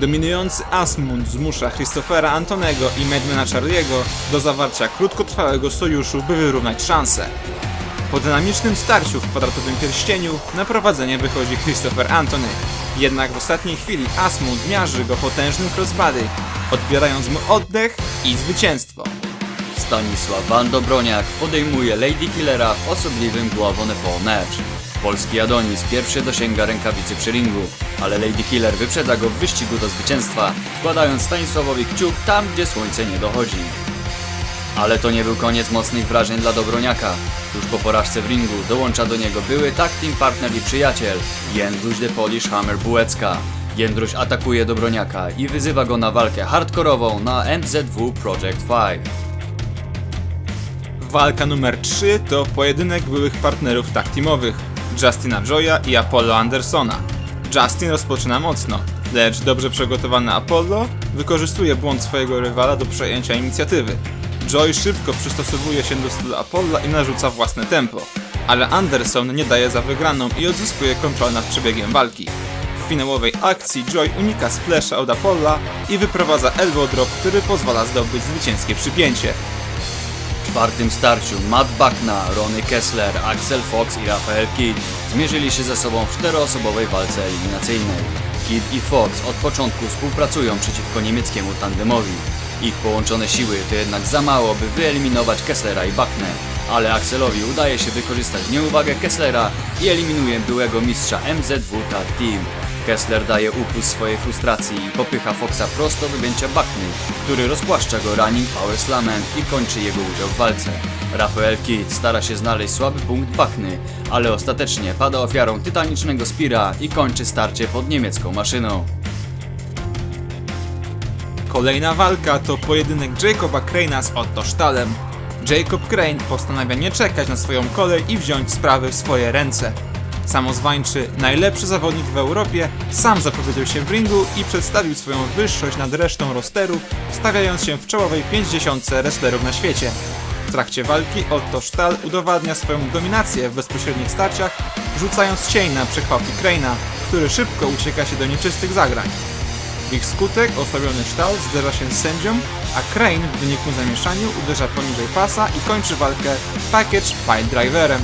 Dominujący Asmund zmusza Christophera Antonego i Madmana Charlie'ego do zawarcia krótkotrwałego sojuszu, by wyrównać szanse. Po dynamicznym starciu w kwadratowym pierścieniu na prowadzenie wychodzi Christopher Antony. Jednak w ostatniej chwili Asmund miaży go potężnym crossbody, odbierając mu oddech i zwycięstwo. Stanisław Van Dobroniak podejmuje Lady Killera w osobliwym the Fall match. Polski Adonis pierwszy dosięga rękawicy przy ringu, ale Lady Killer wyprzedza go w wyścigu do zwycięstwa, wkładając Stanisławowi kciuk tam, gdzie słońce nie dochodzi. Ale to nie był koniec mocnych wrażeń dla Dobroniaka. Tuż po porażce w ringu dołącza do niego były tag team partner i przyjaciel Jędruś the Polish Hammer Bułecka. Jędruś atakuje Dobroniaka i wyzywa go na walkę hardkorową na MZW Project 5. Walka numer 3 to pojedynek byłych partnerów tag teamowych Justina Joya i Apollo Andersona. Justin rozpoczyna mocno, lecz dobrze przygotowany Apollo wykorzystuje błąd swojego rywala do przejęcia inicjatywy. Joy szybko przystosowuje się do stylu Apollo i narzuca własne tempo, ale Anderson nie daje za wygraną i odzyskuje kontrolę nad przebiegiem walki. W finałowej akcji Joy unika splasha od Apolla i wyprowadza elbow drop, który pozwala zdobyć zwycięskie przypięcie. Czwartym starciu Matt Buckna, Ronnie Kessler, Axel Fox i Rafael Kidd zmierzyli się ze sobą w czteroosobowej walce eliminacyjnej. Kidd i Fox od początku współpracują przeciwko niemieckiemu tandemowi. Ich połączone siły to jednak za mało, by wyeliminować Kesslera i Bucknę, ale Axelowi udaje się wykorzystać nieuwagę Kesslera i eliminuje byłego mistrza MZW Tag Team. Kessler daje upust swojej frustracji i popycha Foxa prosto w objęcia Buckny, który rozpłaszcza go running power slamem i kończy jego udział w walce. Rafael Kidd stara się znaleźć słaby punkt Buckny, ale ostatecznie pada ofiarą tytanicznego Spira i kończy starcie pod niemiecką maszyną. Kolejna walka to pojedynek Jacoba Crane'a z Otto Sztalem. Jacob Crane postanawia nie czekać na swoją kolej i wziąć sprawy w swoje ręce. Samozwańczy, najlepszy zawodnik w Europie, sam zapowiedział się w ringu i przedstawił swoją wyższość nad resztą rosteru, stawiając się w czołowej 50 wrestlerów na świecie. W trakcie walki Otto Sztal udowadnia swoją dominację w bezpośrednich starciach, rzucając cień na przechwałki Crane'a, który szybko ucieka się do nieczystych zagrań. Ich skutek osłabiony Sztal zderza się z sędzią, a Crane w wyniku zamieszaniu uderza poniżej pasa i kończy walkę package pile driverem.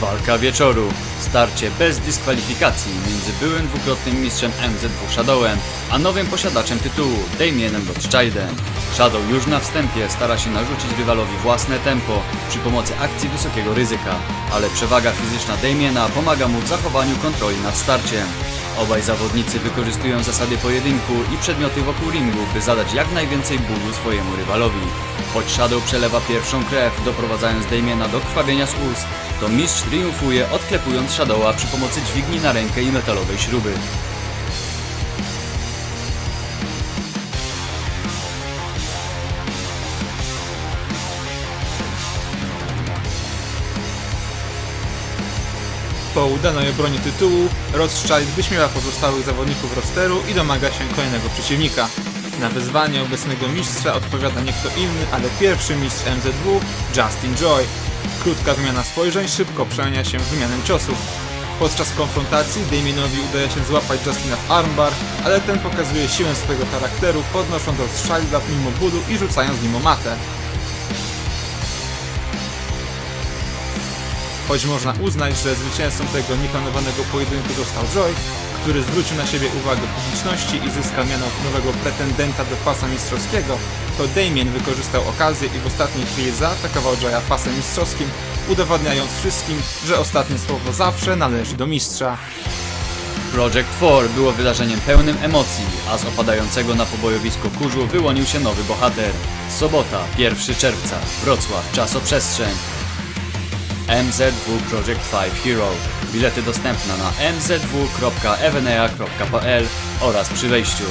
Walka wieczoru. Starcie bez dyskwalifikacji między byłym dwukrotnym mistrzem MZW Shadowem, a nowym posiadaczem tytułu Damienem Rothschildem. Shadow już na wstępie stara się narzucić rywalowi własne tempo przy pomocy akcji wysokiego ryzyka, ale przewaga fizyczna Damiena pomaga mu w zachowaniu kontroli nad starciem. Obaj zawodnicy wykorzystują zasady pojedynku i przedmioty wokół ringu, by zadać jak najwięcej bólu swojemu rywalowi. Choć Shadow przelewa pierwszą krew, doprowadzając Damiena do krwawienia z ust, to mistrz triumfuje odklepując Shadowa przy pomocy dźwigni na rękę i metalowej śruby. Po udanej obronie tytułu, Rothschild wyśmiewa pozostałych zawodników rosteru i domaga się kolejnego przeciwnika. Na wezwanie obecnego mistrza odpowiada nie kto inny, ale pierwszy mistrz MZW, Justin Joy. Krótka wymiana spojrzeń szybko przemienia się w wymianę ciosów. Podczas konfrontacji Damienowi udaje się złapać Justina w armbar, ale ten pokazuje siłę swojego charakteru, podnosząc Rothschilda mimo bólu i rzucając nim o matę. Choć można uznać, że zwycięzcą tego nieplanowanego pojedynku został Joy, który zwrócił na siebie uwagę publiczności i zyskał miano nowego pretendenta do pasa mistrzowskiego, to Damien wykorzystał okazję i w ostatniej chwili zaatakował Joya pasem mistrzowskim, udowadniając wszystkim, że ostatnie słowo zawsze należy do mistrza. Project 4 było wydarzeniem pełnym emocji, a z opadającego na pobojowisko kurzu wyłonił się nowy bohater. Sobota, 1 czerwca, Wrocław, czasoprzestrzeń. MZW Project 5 Hero. Bilety dostępne na mzw.evenea.pl oraz przy wejściu.